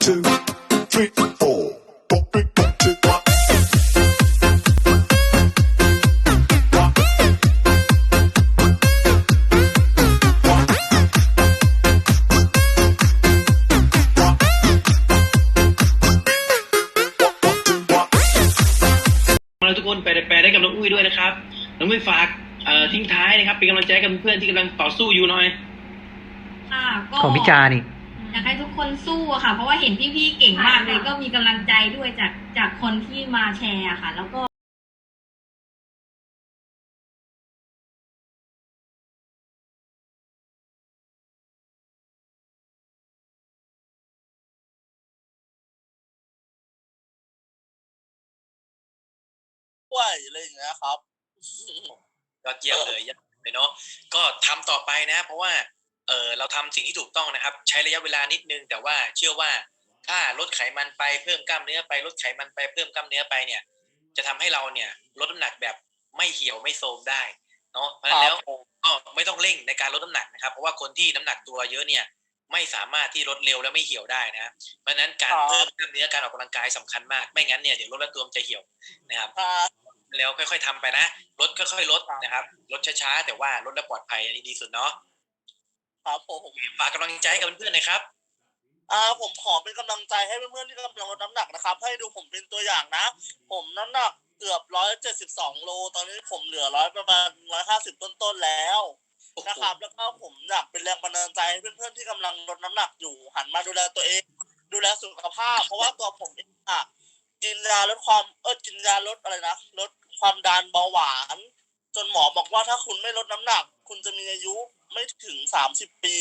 two, three, four. Pop it, pop it, pop. เราทุกคนแปลแปลได้กับน้องอุ้ยด้วยนะครับน้องอุ้ยฝากเอ่อทิ้งท้ายนะครับเป็นกำลังใจให้กับเพื่อนๆที่กำลังต่อสู้อยู่หน่อย ค่ะก็ ของพิจานี่ อยากให้ทุกคนสู้อะค่ะ เพราะว่าเห็นพี่ๆเก่งมากเลย ก็มีกำลังใจด้วยจากจากคนที่มาแชร์อะค่ะ แล้วก็ด้วยอะไรอย่างเงี้ยครับ ยอดเยี่ยมเลยยอดเยี่ยมเลยเนาะก็ทำต่อไปนะ เพราะว่า เออเราทำสิ่งที่ถูกต้องนะครับ ใช้ระยะเวลานิดนึง แต่ว่าเชื่อว่าถ้าลดไขมันไปเพิ่มกล้ามเนื้อไปลดไขมันไปเพิ่มกล้ามเนื้อไปเนี่ย จะทำให้เราเนี่ยลดน้ำหนักแบบไม่เหี่ยวไม่โทรมได้เนาะเพราะฉะนั้นแล้วก็ไม่ต้องเร่งในการลดน้ำหนักนะครับ เพราะว่าคนที่น้ำหนักตัวเยอะเนี่ยไม่สามารถที่ลดเร็วและไม่เหี่ยวได้นะเพราะฉะนั้นการครับเพิ่มกล้ามเนื้อการออกกำลังกายสำคัญมาก ไม่งั้นเนี่ยเดี๋ยวลดแล้วตัวมันจะเหี่ยวนะครับครับแล้วค่อยๆทำไปนะลดค่อยๆลดนะครับลดช้าๆแต่ว่าลดแล้วปลอดภัยอันนี้ดีสุดเนาะ ครับผม ฝากกำลังใจให้กับเพื่อนๆหนะครับ อ่าผมขอเป็นกำลังใจให้เพื่อนๆที่กำลังลดน้ำหนักนะครับ ให้ดูผมเป็นตัวอย่างนะ ผมน้ำหนักเกือบร้อยเจ็ดสิบสองโล ตอนนี้ผมเหลือร้อยประมาณร้อยห้าสิบต้นๆแล้วโอ้โหนะครับ แล้วก็ผมอยากเป็นแรงบันดาลใจให้เพื่อนๆที่กำลังลดน้ำหนักอยู่ หันมาดูแลตัวเอง ดูแลสุขภาพ เพราะว่าตัวผมเองอะกินยาลดความเออกินยาลดอะไรนะลดความดันเบาหวาน จนหมอบอกว่าถ้าคุณไม่ลดน้ำหนัก คุณจะมีอายุไม่ถึงสามสิบปี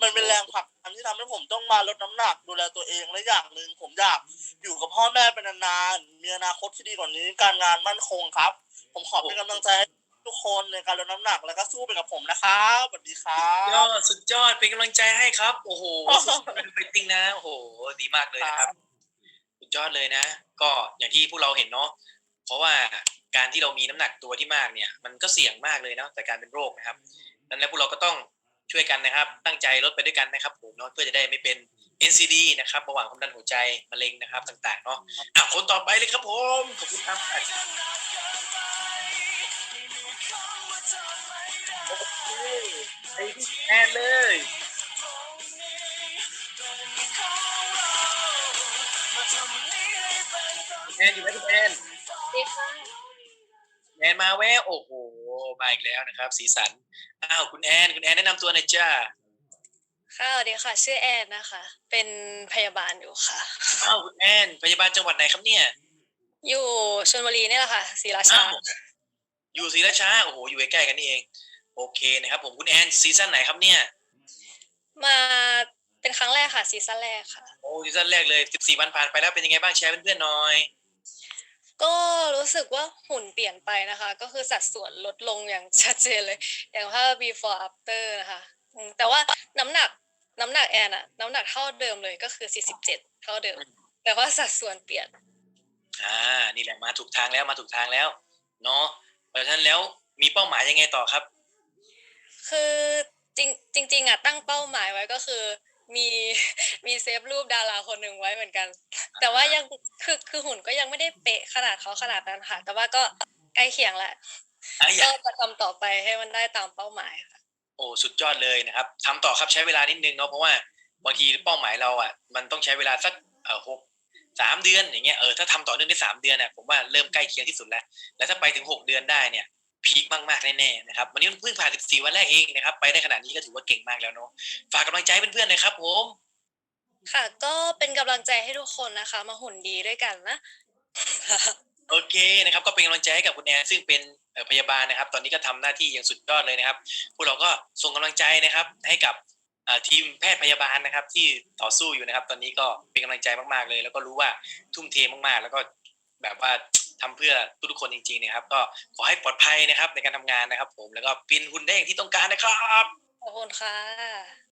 มันเป็นแรงผลักดันที่ทำให้ผมต้องมาลดน้ำหนักดูแลตัวเองและอย่างหนึ่งผมอยากอยู่กับพ่อแม่เป็นนานๆมีอนาคตที่ดีกว่านี้การงานมั่นคงครับ ผมขอเป็นกำลังใจให้ทุกคนในการลดน้ำหนักแล้วก็สู้ไปกับผมนะครับสวัสดีครัยอบดสุดยอดเป็นกำลังใจให้ครับ โอ้โหสุดยอดเป็นฟิตติ้งนะโอ้โหดีมากเลยนะครับ สุดยอดเลยนะ ก็อย่างที่พวกเราเห็นเนาะเพราะว่า การที่เรามีน้ำหนักตัวที่มากเนี่ยมันก็เสี่ยงมากเลยเนาะแต่การเป็นโรคนะครับดังนั้นพวกเราก็ต้องช่วยกันนะครับ ตั้งใจลดไปด้วยกันนะครับผมเนาะเพื่อจะได้ไม่เป็น NCD นะครับระหว่างความดันหัวใจมะเร็งนะครับต่างๆเนาะอะคนต่อไปเลยครับผมขอบคุณครับโอเคไอ้พี่แอนเลยแอนอยู่ไหมคุณแอนดีค่ะ แอนมาแววโอ้โหมาอีกแล้วนะครับ สีสันอ้าวคุณแอนคุณแอนแนะนำตัวหน่อยจ้าค่ะสวัสดีค่ะ ชื่อแอนนะคะ เป็นพยาบาลอยู่ค่ะ อ้าวคุณแอนพยาบาลจังหวัดไหนครับเนี่ยอยู่ชลบุรีนี่แหละค่ะศรีราชา อ้าวอยู่ศรีราชาโอ้โหอยู่ใกล้ๆกันนี่เอง โอเคนะครับผมคุณแอนซีซั่นไหนครับเนี่ยมาเป็นครั้งแรกค่ะซีซั่นแรกค่ะ โอ้ซีซั่นแรกเลย 14 วันผ่านไปแล้วเป็นยังไงบ้างแชร์เพื่อนๆหน่อย ก็รู้สึกว่าหุ่นเปลี่ยนไปนะคะ ก็คือสัดส่วนลดลงอย่างชัดเจนเลย อย่างภาพ before after นะคะอืมแต่ว่าน้ำหนักน้ำหนักแอนอะน้ำหนักเท่าเดิมเลยก็คือ 47 เท่าเดิม แต่ว่าสัดส่วนเปลี่ยน อ่า นี่แหละมาถูกทางแล้วมาถูกทางแล้ว เนาะเพราะฉะนั้นแล้วมีเป้าหมายยังไงต่อครับ คือจริงจริงๆอะตั้งเป้าหมายไว้ก็คือ มีมีเซฟรูปดาราคนหนึ่งไว้เหมือนกัน แต่ว่ายังคือคือหุ่นก็ยังไม่ได้เป๊ะขนาดเขาขนาดนั้นค่ะ แต่ว่าก็ใกล้เคียงแหละอะอยาก็กจะทำต่อไปให้มันได้ตามเป้าหมายค่ะ โอ้สุดยอดเลยนะครับทำต่อครับใช้เวลานิดนึงเนาะเพราะว่าบางทีเป้าหมายเราอะมันต้องใช้เวลาสักเออหกสามเดือนอย่างเงี้ยเออถ้าทำต่อเนื่องได้สามเดือนน่ะผมว่าเริ่มใกล้เคียงที่สุดแล้ว แล้วถ้าไปถึงหกเดือนได้เนี่ยพีคมากๆแน่ๆนะครับวันนี้มันเพิ่งผ่าน14วันแรกเองนะครับไปได้ขนาดนี้ก็ถือว่าเก่งมากแล้วเนาะฝากกำลังใจให้เพื่อนๆหนะครับผม ค่ะ ก็เป็นกำลังใจให้ทุกคนนะคะ มาหุ่นดีด้วยกันนะ โอเคนะครับก็เป็นกำลังใจให้กับคุณแอนซึ่งเป็นเอ่อพยาบาลนะครับ ตอนนี้ก็ทำหน้าที่อย่างสุดยอดเลยนะครับ พวกเราก็ส่งกำลังใจนะครับ ให้กับเอ่อทีมแพทย์พยาบาลนะครับ ที่ต่อสู้อยู่นะครับ ตอนนี้ก็เป็นกำลังใจมากๆเลย แล้วก็รู้ว่าทุ่มเทมากๆ แล้วก็แบบว่าทำเพื่อทุกๆคนจริงๆนะครับ ก็ขอให้ปลอดภัยนะครับในการทำงานนะครับ ผมแล้วก็เป็นหุ่นได้อย่างที่ต้องการนะครับ ขอบคุณค่ะ